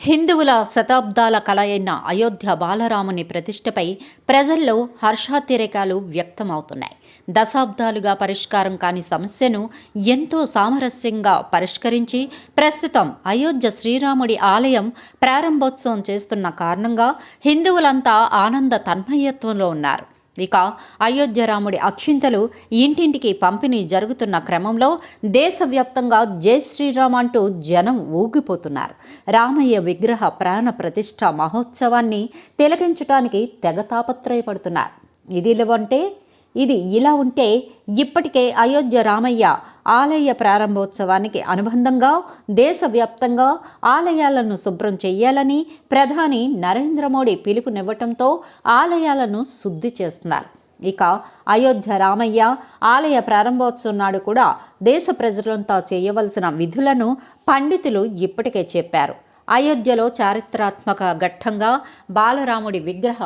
హిందువుల శతాబ్దాల కల అయిన అయోధ్య బాలరాముని ప్రతిష్టపై ప్రజల్లో హర్షాతిరేకాలు వ్యక్తమవుతున్నాయి. దశాబ్దాలుగా పరిష్కారం కాని సమస్యను ఎంతో సామరస్యంగా పరిష్కరించి ప్రస్తుతం అయోధ్య శ్రీరాముడి ఆలయం ప్రారంభోత్సవం చేస్తున్న కారణంగా హిందువులంతా ఆనంద తన్మయత్వంలో ఉన్నారు. ఇక అయోధ్య రాముడి అక్షింతలు ఇంటింటికి పంపిణీ జరుగుతున్న క్రమంలో దేశవ్యాప్తంగా జై శ్రీరామ్ అంటూ జనం ఊగిపోతున్నారు. రామయ్య విగ్రహ ప్రాణ ప్రతిష్ఠ మహోత్సవాన్ని తిలకించడానికి తెగ తాపత్రయపడుతున్నారు. ఇదిలో అంటే ఇది ఇలా ఉంటే ఇప్పటికే అయోధ్య రామయ్య ఆలయ ప్రారంభోత్సవానికి అనుబంధంగా దేశవ్యాప్తంగా ఆలయాలను శుభ్రం చేయాలని ప్రధాని నరేంద్ర మోడీ పిలుపునివ్వటంతో ఆలయాలను శుద్ధి చేస్తున్నారు. ఇక అయోధ్య రామయ్య ఆలయ ప్రారంభోత్సవం నాడు కూడా దేశ ప్రజలంతా చేయవలసిన విధులను పండితులు ఇప్పటికే చెప్పారు. అయోధ్యలో చారిత్రాత్మక ఘట్టంగా బాలరాముడి విగ్రహ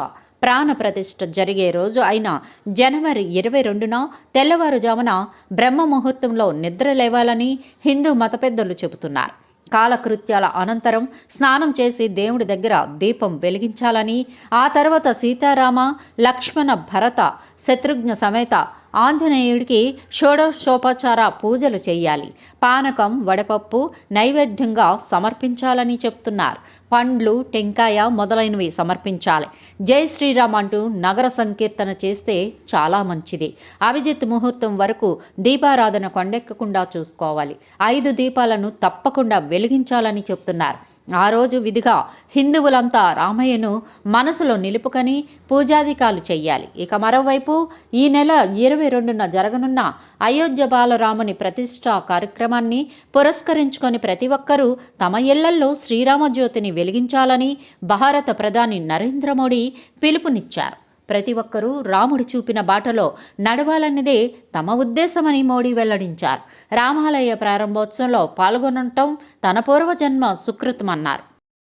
ప్రాణప్రతిష్ట జరిగే రోజు అయిన జనవరి ఇరవై రెండున తెల్లవారుజామున బ్రహ్మ ముహూర్తంలో నిద్ర లేవాలని హిందూ మత పెద్దలు చెబుతున్నారు. కాలకృత్యాల అనంతరం స్నానం చేసి దేవుడి దగ్గర దీపం వెలిగించాలని ఆ తర్వాత సీతారామ లక్ష్మణ భరత శత్రుఘ్న సమేత ఆంజనేయుడికి షోడోషోపచార పూజలు చేయాలి పానకం వడపప్పు నైవేద్యంగా సమర్పించాలని చెప్తున్నారు. పండ్లు టెంకాయ మొదలైనవి సమర్పించాలి. జై శ్రీరామ్ అంటూ నగర సంకీర్తన చేస్తే చాలా మంచిది. అభిజిత్ ముహూర్తం వరకు దీపారాధన కొండెక్కకుండా చూసుకోవాలి. ఐదు దీపాలను తప్పకుండా వెలిగించాలని చెప్తున్నారు. ఆ రోజు విధిగా హిందువులంతా రామయ్యను మనసులో నిలుపుకొని పూజాధికాలు చేయాలి ఇక మరోవైపు ఈ నెల ఇరవై రెండున జరగనున్న అయోధ్య బాలరాముని ప్రతిష్టా కార్యక్రమాన్ని పురస్కరించుకొని ప్రతి ఒక్కరూ తమ ఇళ్ళల్లో శ్రీరామజ్యోతిని వెలిగించాలని భారత ప్రధాని నరేంద్ర మోడీ పిలుపునిచ్చారు. ప్రతి ఒక్కరూ రాముడు చూపిన బాటలో నడవాలన్నదే తమ ఉద్దేశమని మోడీ వెల్లడించారు. రామాలయ ప్రారంభోత్సవంలో పాల్గొనటం తన పూర్వజన్మ సుకృతమన్నారు.